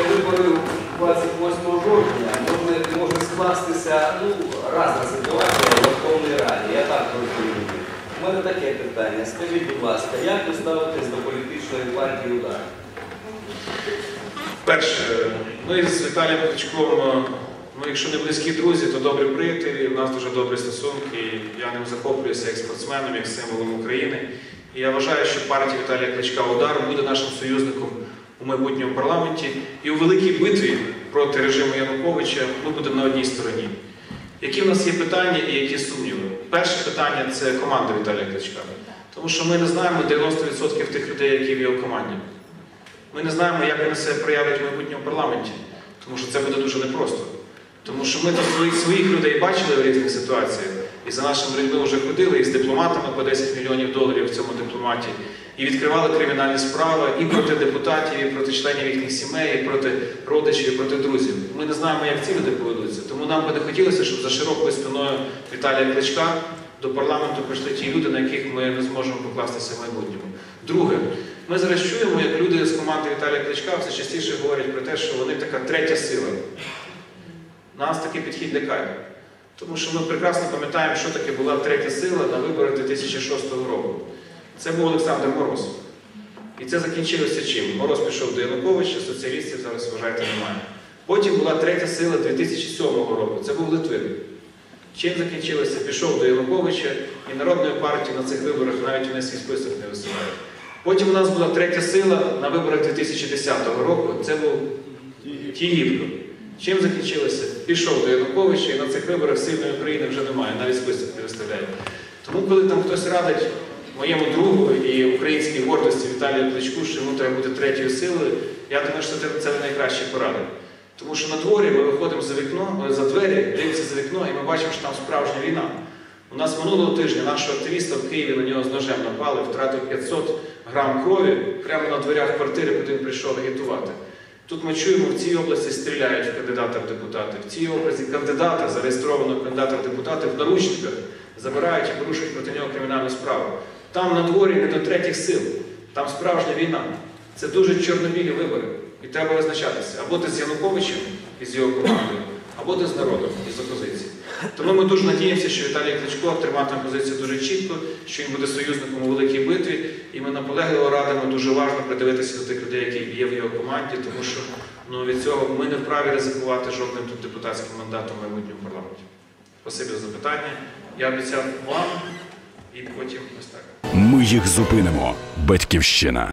після виборів 28 жовтня може, може скластися ну, разна ситуація в Верховній Раді. Я так розумію. У мене таке питання. Скажіть, будь ласка, як ви ставитесь до політичної партії удар? Перше, ми з Віталієм Кличком, е, ну, якщо не близькі друзі, то добрі приятелі, у нас дуже добрі стосунки. Я ним захоплююся як спортсменом, як символом України. І я вважаю, що партія Віталія Кличка Удар буде нашим союзником у майбутньому парламенті. І у великій битві проти режиму Януковича ми будемо на одній стороні. Які в нас є питання і які сумніви? Перше питання це команда Віталія Кличка. Тому що ми не знаємо 90% тих людей, які в його команді. Ми не знаємо, як вони себе проявлять в майбутньому парламенті, тому що це буде дуже непросто. Тому що ми то своїх, своїх людей бачили в різних ситуаціях, і за нашими людьми вже ходили і з дипломатами по 10 мільйонів доларів в цьому дипломаті, і відкривали кримінальні справи і проти депутатів, і проти членів їхніх сімей, і проти родичів, і проти друзів. Ми не знаємо, як ці люди поведуться. Тому нам би не хотілося, щоб за широкою спиною Віталія Кличка до парламенту прийшли ті люди, на яких ми не зможемо покластися в майбутньому. Друге, ми зараз чуємо, як люди з команди Віталія Кличка все частіше говорять про те, що вони така третя сила. Нас такий підхід лякає. Тому що ми прекрасно пам'ятаємо, що таке була третя сила на виборах 2006 року. Це був Олександр Мороз. І це закінчилося чим? Мороз пішов до Януковича, соціалістів зараз вважаєте немає. Потім була третя сила 2007 року. Це був Литвин. Чим закінчилося? Пішов до Януковича і Народної партії на цих виборах навіть вони свій список не висувають. Потім у нас була третя сила на виборах 2010 року. Це був Тігіпко. Чим закінчилося? Пішов до Януковича і на цих виборах сильної України вже немає, навіть список не виставляє. Тому, коли там хтось радить моєму другу і українській гордості Віталію Кличку, що йому треба бути третьою силою, я думаю, що це, найкращі поради. Тому що на дворі ми виходимо за вікно, за двері, дивимося за вікно, і ми бачимо, що там справжня війна. У нас минулого тижня нашого активіста в Києві на нього з ножем напали, втратив 500 грам крові прямо на дверях квартири, куди він прийшов агітувати. Тут ми чуємо, в цій області стріляють в кандидата в депутати. В цій області кандидата, зареєстрованого кандидата в депутати в наручниках забирають і порушують проти нього кримінальну справу. Там на дворі не до третіх сил, там справжня війна. Це дуже чорнобілі вибори. І треба визначатися. Або ти з Януковичем і з його командою, або ти з народом і з опозиції. Тому ми дуже надіємося, що Віталій Кличко триматиме позицію дуже чітко, що він буде союзником у великій битві, і ми наполегливо радимо дуже важливо придивитися до тих людей, які є в його команді, тому що ну, від цього ми не вправі ризикувати жодним тут депутатським мандатом в майбутньому парламенті. Спасибі за запитання. Я обіцяв вам і потім ось. Ми їх зупинимо. Батьківщина.